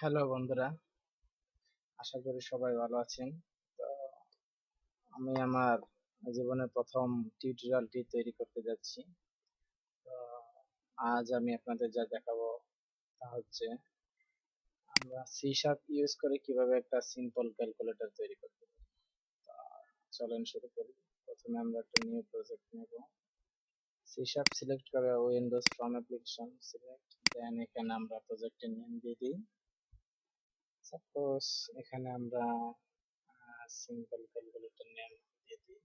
Hello বন্ধুরা, আশা করি সবাই ভালো আছেন। তো আমি আমার জীবনের প্রথম টিউটোরিয়ালটি তৈরি করতে যাচ্ছি। তো আজ আমি আপনাদের যা দেখাবো তা হচ্ছে, আমরা সি শার্প ইউজ করে কীভাবে একটা সিম্পল ক্যালকুলেটর তৈরি করতে পারি। চলেন শুরু করি। প্রথমে আমরা একটা নিউ প্রজেক্ট নেব। সি শার্প সিলেক্ট করে Windows from application select then এখানে আমরা প্রজেক্টের নেম দিয়ে দিই। সাপোজ এখানে আমরা সিম্পল ক্যালকুলেটর নেম দিয়ে দিই।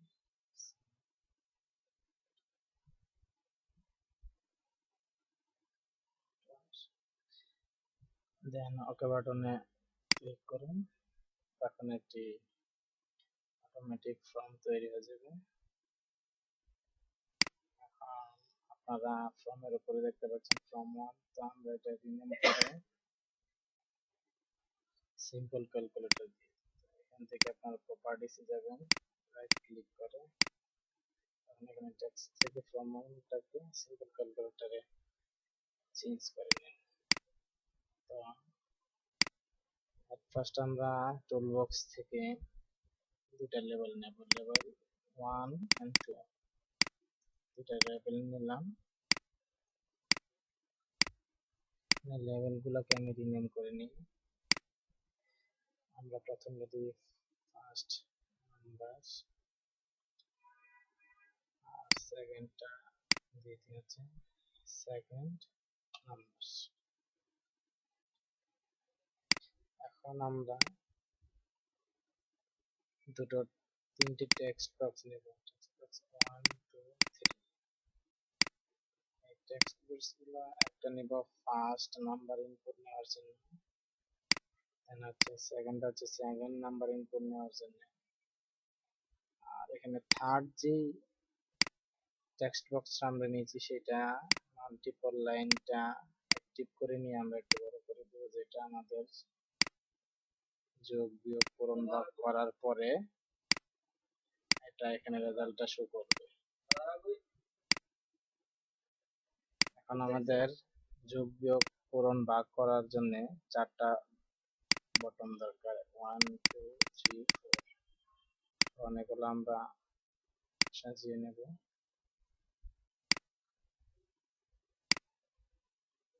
দেন ওকে বাটনে ক্লিক করুন। তখন একটি অটোমেটিক ফর্ম তৈরি হয়ে যাবে। আপনারা ফর্মের উপরে দেখতে পাচ্ছেন ফর্ম ওয়ান তো আমরা এটা রিনেম করে সিম্পল ক্যালকুলেটর দিয়ে। এখান থেকে আপনার প্রপার্টিসে যাবেন রাইট ক্লিক করে। তখন এখানে টেক্সট থেকে ফর্ম ওয়ানটাকে সিম্পল ক্যালকুলেটরে চেঞ্জ করে নিন। তো ফার্স্ট আমরা টুল বক্স থেকে দুটা লেভেল নেব। লেভেল ওয়ান অ্যান্ড টু দুটা লেভেল নিলাম। লেভেলগুলোকে আমি রিনেম করে নিই। আমরা প্রথমে দিই ফার্স্ট নাম্বার সেকেন্ডটা দিতে হচ্ছে সেকেন্ড নাম্বার এখন আমরা দুটো, তিনটি টেক্সট বক্স নেব। Text box one two three এই টেক্সট বক্সগুলো একটা নেব ফার্স্ট নাম্বার ইনপুট নেওয়ার জন্য। হচ্ছে সেকেন্ড হচ্ছে সেকেন্ড নাম্বার ইনপুট নেওয়ার জন্য। আর এখানে থার্ড যেই টেক্সট বক্সটা আমরা নিয়েছি সেটা মাল্টিপল লাইনটা অ্যাক্টিভ করে নিয়ে আমরা একটু বড় করে দেব, যেটা আমাদের যোগ বিয়োগ পূরণ ভাগ করার পরে এটা এখানে রেজাল্টটা শো করবে। এখন আমাদের যোগ বিয়োগ পূরণ ভাগ করার জন্য চারটা বটন দরকার। ওয়ান টু থ্রি ফোর অনেকগুলো আমরা সাজিয়ে নেব।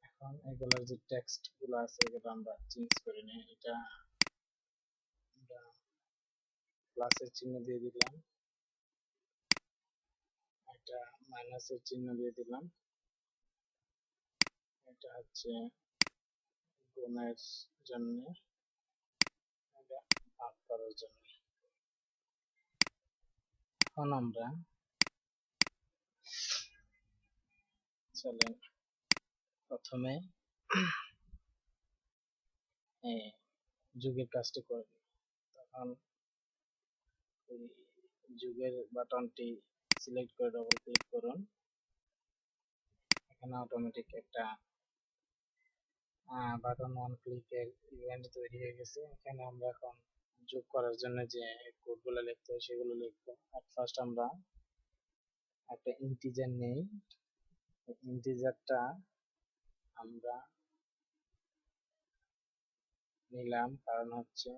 এখন এগুলোর যে টেক্সটগুলো আছে, এগুলো আমরা চেঞ্জ করে নিই। এটা আমরা প্লাসের চিহ্ন দিয়ে দিলাম। এটা মাইনাসের চিহ্ন দিয়ে দিলাম। এটা হচ্ছে গুণের জন্য। ভাগ করার জন্য। এখন আমরা চলেন প্রথমে যুগের কাজটি করে তখন যুগের বাটনটি সিলেক্ট করে ডবল ক্লিক করুন। এখানে অটোমেটিক একটা বাটন ওয়ান ক্লিকের ইভেন্ট তৈরি হয়ে গেছে। এখানে আমরা এখন যোগ করার জন্য যে কোডগুলো লিখতে হয়, সেগুলো লিখব। আর ফার্স্ট আমরা একটা ইন্টিজার নেই। ইন্টিজারটা আমরা নিলাম কারণ হচ্ছে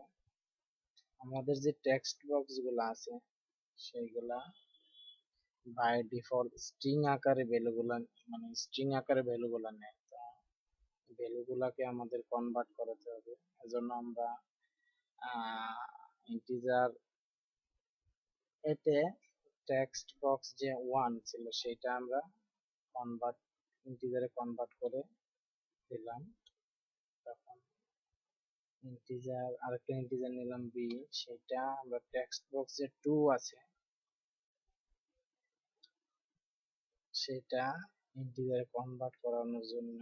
আমাদের যে টেক্সট বক্সগুলো আছে, সেইগুলা বাই ডিফল্ট স্ট্রিং আকারে ভ্যালুগুলো মানে স্ট্রিং আকারে ভ্যালুগুলো নেয় তো ভ্যালুগুলোকে আমাদের কনভার্ট করতে হবে। এজন্য আমরা ইন্টিজার এতে টেক্সট বক্স যে ওয়ান ছিল সেটা আমরা কনভার্ট ইন্টিজারে কনভার্ট করে দিলাম। তখন ইন্টিজার আরেকটা ইন্টিজার নিলাম বি সেটা আমরা টেক্সট বক্স যে টু আছে সেটা ইন্টিজারে কনভার্ট করানোর জন্য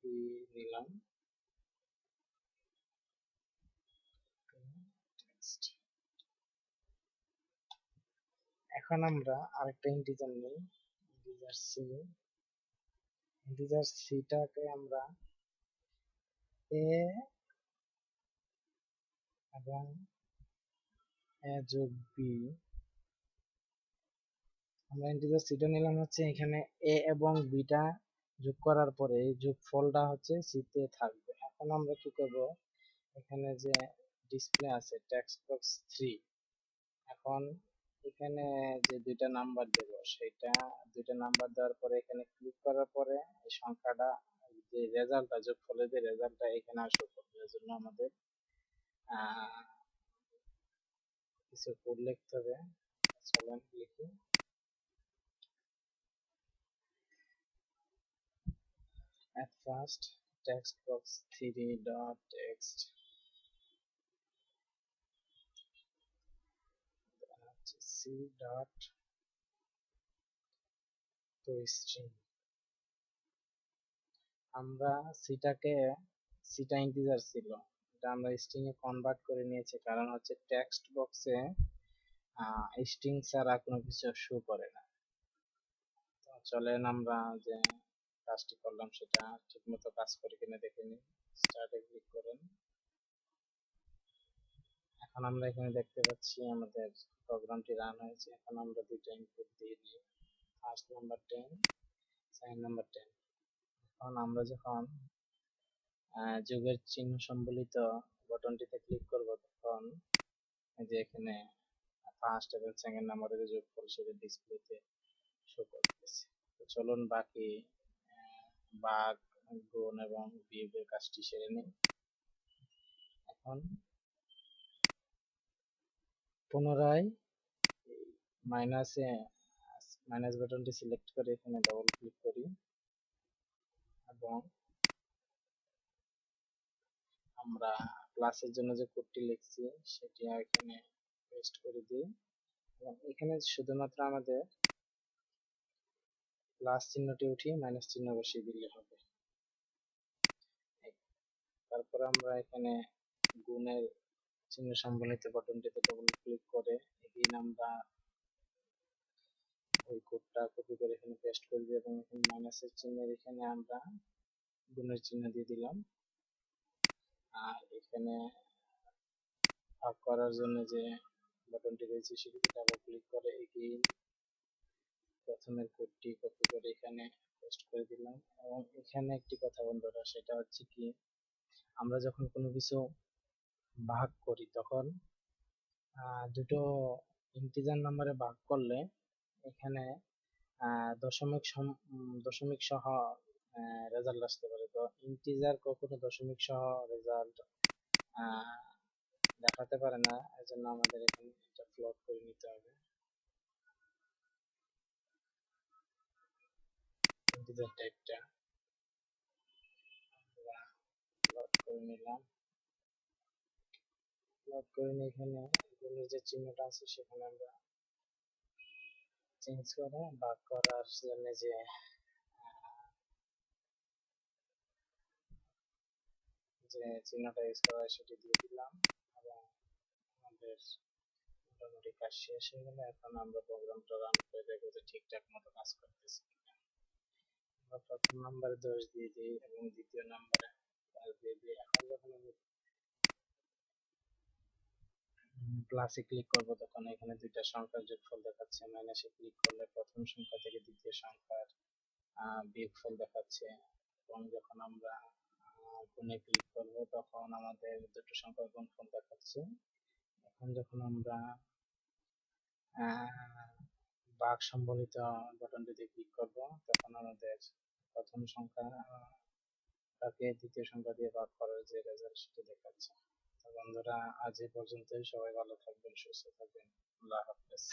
বি নিলাম। এখন আমরা আরেকটা ইন্টিজার নিই ইন্টিজার সি ইন্টিজার সিটাকে আমরা এ এবং এ যোগ বি আমরা ইন্টিজার সিটা নিলাম হচ্ছে এখানে এ এবং বিটা যোগ করার পরে এই যোগফলটা হচ্ছে সিতে থাকবে। এখন আমরা কি করব? এখানে যে ডিসপ্লে আছে টেক্সট বক্স থ্রি এখন এখানে যে দুইটা নাম্বার দেব সেটা দুইটা নাম্বার দেওয়ার পরে এখানে ক্লিক করার পরে এই সংখ্যাটা, যে রেজাল্টটা যোগফলের যে রেজাল্টটা এখানে আসবে এর জন্য আমাদের কিছু কোড লিখতে হবে। চলেন লিখি। at first text box 3 dot text c dot to string. আমরা সিটাকে সিটা ইন্টিজার ছিল। এটা আমরা স্ট্রিং এ কনভার্ট করে নিয়েছি, কারণ হচ্ছে টেক্সট বক্সে স্ট্রিং ছাড়া কোনো কিছু শো করে না। তো চলেন আমরা যে কাজটি করলাম, সেটা ঠিকমতো কাজ করে কিনা দেখে নিই। স্টার্টে ক্লিক করুন এখন আমরা এখানে দেখতে পাচ্ছি আমাদের প্রোগ্রামটি রান হয়েছে। এখন আমরা দুইটা ইনপুট দিয়ে দিই। First number ten second number ten এখন আমরা যখন যুগের চিহ্ন সম্বলিত বটনটিতে ক্লিক করব, তখন যে এখানে ফার্স্ট এবং সেকেন্ড নাম্বারের যোগ সেটা ডিসপ্লেতে শো করতেছে। তো চলুন বাকি বাঘ গুণ এবং বিয়োগের কাজটি সেরে নিই। এখন পুনরায় মাইনাসে মাইনাস বাটনটি সিলেক্ট করে এখানে ডবল ক্লিক করি এবং আমরা ক্লাসের জন্য যে কোডটি লিখছি সেটি এখানে পেস্ট করে দিই এবং এখানে শুধুমাত্র আমাদের প্লাস চিহ্নটি উঠিয়ে মাইনাস চিহ্ন বসিয়ে দিলে হবে। তারপর আমরা এখানে গুণের চিহ্ন সম্বলিত বাটনটিতে ডবল ক্লিক করে এগেইন আমরা ওই কোডটা কপি করে এখানে পেস্ট করে দিই এবং এখানে মাইনাসের চিহ্নের এখানে আমরা গুণের চিহ্ন দিয়ে দিলাম। আর এখানে ভাগ করার জন্য যে বাটনটি রয়েছে সেটিতে ডাবল ক্লিক করে এগেইন প্রথমের কোডটি কপি করে এখানে পেস্ট করে দিলাম। এবং এখানে একটি কথা বন্ধুরা, সেটা হচ্ছে কি, আমরা যখন কোনো কিছু ভাগ করি। তখন দুটো ইন্টিজার নাম্বারে ভাগ করলে এখানে দশমিক দশমিক সহ রেজাল্ট আসতে পারে। তো ইন্টিজার কখনো দশমিক সহ রেজাল্ট দেখাতে পারে না। এজন্য আমাদের এখানে এটা ফ্লট করে নিতে হবে। ইন্টিজার টাইপটা ফ্লট করে নিলাম। ফ্লট করে নিয়ে এখানে। গুণের যে চিহ্নটা আছে সেখানে আমরা চেঞ্জ করে ভাগ করার জন্য যে যে চিহ্নটা ইউজ করা হয় সেটি দিয়ে দিলাম এবং আমাদের মোটামুটি কাজ শেষ হয়ে গেলে এখন আমরা প্রোগ্রামটা রান করে দেখব যে ঠিকঠাক মতো কাজ করতেছে প্রথম নাম্বারে দোষ দিয়ে দিই এবং দ্বিতীয় নাম্বারে দশ দিয়ে দিই। এখন যখন আমি প্লাসে ক্লিক করব তখন এখানে দুইটা সংখ্যার যোগফল দেখাচ্ছে। মাইনাসে ক্লিক করলে প্রথম সংখ্যা থেকে দ্বিতীয় সংখ্যার বিয়োগফল দেখাচ্ছে। এবং যখন আমরা গুণে ক্লিক করব তখন আমাদের দুটো সংখ্যার গুণফল দেখাচ্ছে। এখন যখন আমরা বাঘ সম্বলিত বাটনটিতে ক্লিক করব তখন আমাদের প্রথম সংখ্যা তাকে দ্বিতীয় সংখ্যা দিয়ে ভাগ করার যে রেজাল্ট সেটি দেখাচ্ছে। বন্ধুরা আজ এ পর্যন্তই। সবাই ভালো থাকবেন সুস্থ থাকবেন। আল্লাহ হাফেজ।